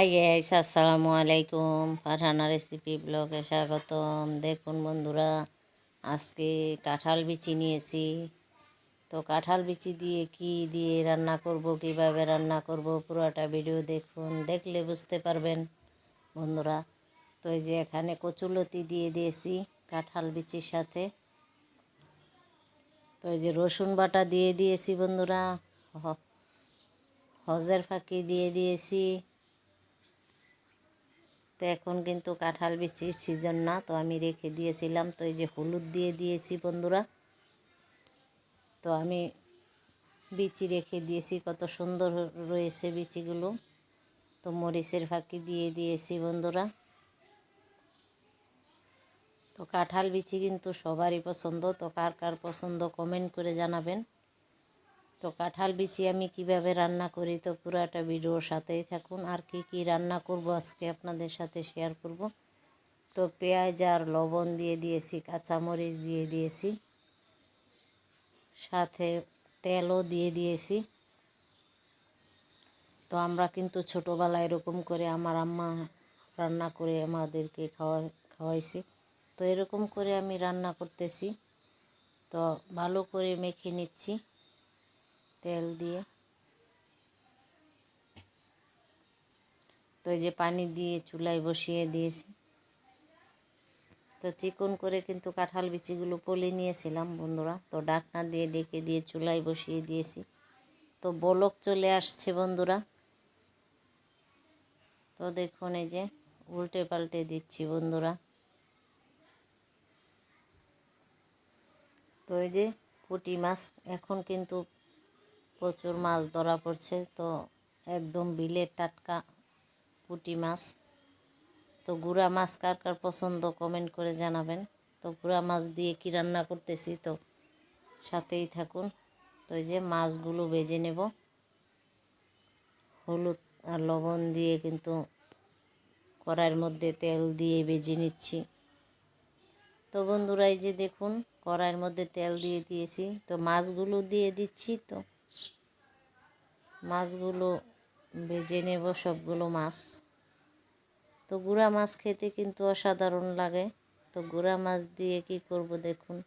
Hi guys, আসসালামু আলাইকুম। Farhana recipe ব্লগে স্বাগতম। দেখুন বন্ধুরা, আজকে কাঁঠাল বিচি নিয়েছি। তো কাঁঠাল বিচি দিয়ে কি দিয়ে রান্না করব, কীভাবে রান্না করব, পুরোটা ভিডিও দেখুন। দেখলে বুঝতে পারবেন বন্ধুরা। তো এই যে এখানে কচুলতি দিয়ে দিয়েছি কাঁঠাল বিচির সাথে। তো এই যে রসুন বাটা দিয়ে দিয়েছি বন্ধুরা। হজের ফাঁকি দিয়ে দিয়েছি। তো এখন কিন্তু কাঁঠাল বিচির সিজন না, তো আমি রেখে দিয়েছিলাম। তো এই যে হলুদ দিয়ে দিয়েছি বন্ধুরা, তো আমি বিচি রেখে দিয়েছি। কত সুন্দর রয়েছে বিচিগুলো। তো মরিচের ফাঁকি দিয়ে দিয়েছি বন্ধুরা। তো কাঁঠাল বিচি কিন্তু সবারই পছন্দ। তো কার কার পছন্দ কমেন্ট করে জানাবেন। তো কাঁঠাল বিচি আমি কীভাবে রান্না করি তো পুরাটা ভিডিওর সাথেই থাকুন। আর কি কি রান্না করব আজকে আপনাদের সাথে শেয়ার করব। তো পেঁয়াজ আর লবণ দিয়ে দিয়েছি, কাঁচামরিচ দিয়ে দিয়েছি, সাথে তেলও দিয়ে দিয়েছি। তো আমরা কিন্তু ছোটোবেলায় এরকম করে আমার আম্মা রান্না করে আমাদেরকে খাওয়া, খাওয়াইছে। তো এরকম করে আমি রান্না করতেছি। তো ভালো করে মেখে নিচ্ছি। তেল দিয়ে। তো যে পানি দিয়ে চুলায় বসিয়ে দিয়েছি। তো চিকন করে কিন্তু কাঁঠাল বিচিগুলো পলে নিয়েছিলাম বন্ধুরা। তো ডাকনা দিয়ে ডেকে দিয়ে চুলায় বসিয়ে দিয়েছি। তো বলক চলে আসছে বন্ধুরা। তো দেখুন এই যে উল্টে পাল্টে দিচ্ছি বন্ধুরা। তো এই যে পুঁটি মাছ এখন কিন্তু প্রচুর মাছ ধরা পড়ছে, তো একদম বিলের টাটকা পুঁটি মাছ। তো গুড়া মাছ কার কার পছন্দ কমেন্ট করে জানাবেন। তো গুড়া মাছ দিয়ে কি রান্না করতেছি, তো সাথেই থাকুন। তো এই যে মাছগুলো ভেজে নেব। হলুদ আর লবণ দিয়ে কিন্তু কড়াইয়ের মধ্যে তেল দিয়ে ভেজে নিচ্ছি। তো বন্ধুরা, এই যে দেখুন, কড়াইয়ের মধ্যে তেল দিয়ে দিয়েছি। তো মাছগুলো দিয়ে দিচ্ছি, তো মাছগুলো ভেজে নেব, সবগুলো মাছ। তো গুঁড়া মাছ খেতে কিন্তু অসাধারণ লাগে। তো গুঁড়া মাছ দিয়ে কি করব দেখুন।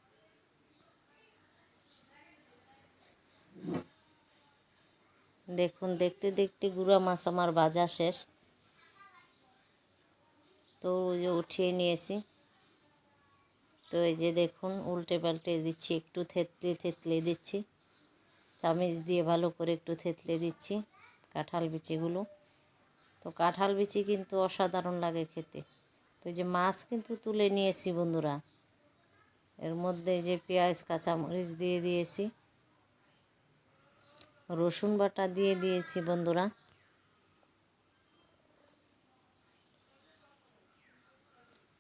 দেখুন, দেখতে দেখতে গুঁড়া মাছ আমার ভাজা শেষ। তো ওই যে উঠিয়ে নিয়েছি। তো এই যে দেখুন উল্টে পাল্টে দিচ্ছি, একটু থেতলে থেতলে দিচ্ছি। চামিচ দিয়ে ভালো করে একটু থেতলে দিচ্ছি কাঁঠাল বিচিগুলো। তো কাঁঠাল বিচি কিন্তু অসাধারণ লাগে খেতে। তো যে মাছ কিন্তু তুলে নিয়েছি বন্ধুরা, এর মধ্যে যে পেঁয়াজ, কাঁচামরিচ দিয়ে দিয়েছি, রসুন বাটা দিয়ে দিয়েছি বন্ধুরা।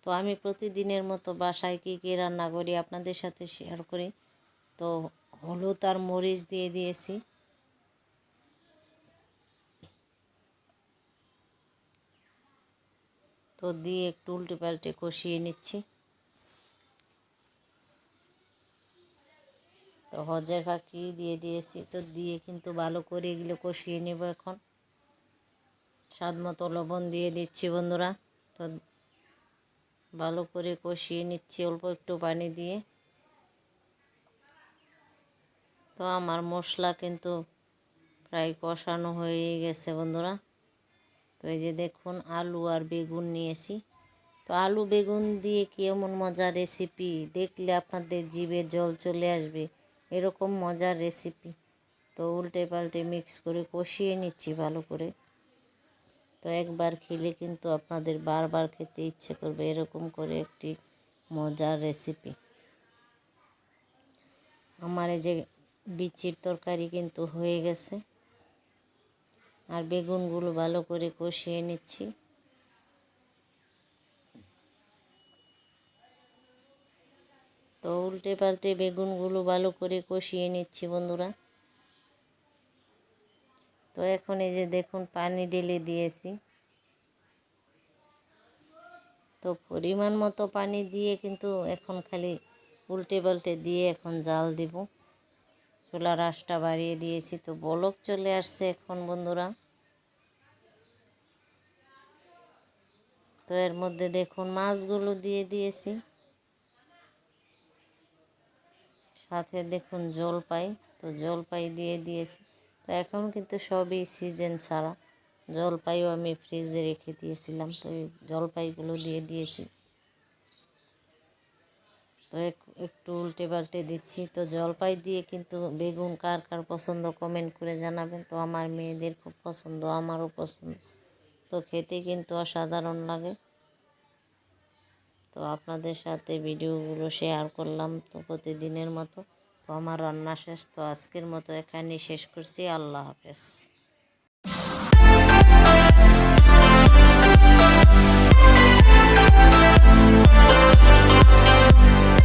তো আমি প্রতিদিনের মতো বাসায় কী কী রান্না করি আপনাদের সাথে শেয়ার করি। তো হলুদ আর মরিচ দিয়ে দিয়েছি। তো দিয়ে একটু উল্টে পাল্টে কষিয়ে নিচ্ছি। তো হজের ফাঁকি দিয়ে দিয়েছি। তো দিয়ে কিন্তু ভালো করে এগুলো কষিয়ে নেব এখন। স্বাদ মতো লবণ দিয়ে দিচ্ছি বন্ধুরা। তো ভালো করে কষিয়ে নিচ্ছি অল্প একটু পানি দিয়ে। তো আমার মশলা কিন্তু প্রায় কষানো হয়ে গেছে বন্ধুরা। তো এই যে দেখুন আলু আর বেগুন নিয়েছি। তো আলু বেগুন দিয়ে কি এমন মজার রেসিপি দেখলে আপনাদের জিভে জল চলে আসবে, এরকম মজার রেসিপি তো উল্টে পাল্টে মিক্স করে কষিয়ে নিচ্ছি ভালো করে। তো একবার খেলে কিন্তু আপনাদের বারবার খেতে ইচ্ছে করবে এরকম করে একটি মজার রেসিপি আমার এই যে বিচির তরকারি কিন্তু হয়ে গেছে। আর বেগুনগুলো ভালো করে কষিয়ে নিচ্ছি। তো উল্টে পাল্টে বেগুনগুলো ভালো করে কষিয়ে নিচ্ছি বন্ধুরা। তো এখন এই যে দেখুন, পানি ঢেলে দিয়েছি। তো পরিমাণ মতো পানি দিয়ে কিন্তু এখন খালি উল্টে পাল্টে দিয়ে এখন জাল দিব। চুলার আঁশটা বাড়িয়ে দিয়েছি। তো বলক চলে আসছে এখন বন্ধুরা। তো এর মধ্যে দেখুন মাছগুলো দিয়ে দিয়েছি। সাথে দেখুন জলপাই, তো জলপাই দিয়ে দিয়েছি। তো এখন কিন্তু সবই সিজন ছাড়া। জলপাইও আমি ফ্রিজে রেখে দিয়েছিলাম, তো এই জলপাইগুলো দিয়ে দিয়েছি। তো এক- একটু উল্টে পাল্টে দিচ্ছি। তো জলপাই দিয়ে কিন্তু বেগুন কার কার পছন্দ কমেন্ট করে জানাবেন। তো আমার মেয়েদের খুব পছন্দ, আমারও পছন্দ। তো খেতে কিন্তু অসাধারণ লাগে। তো আপনাদের সাথে ভিডিওগুলো শেয়ার করলাম তো প্রতিদিনের মতো। তো আমার রান্না শেষ। তো আজকের মতো এখানেই শেষ করছি। আল্লাহ হাফেজ।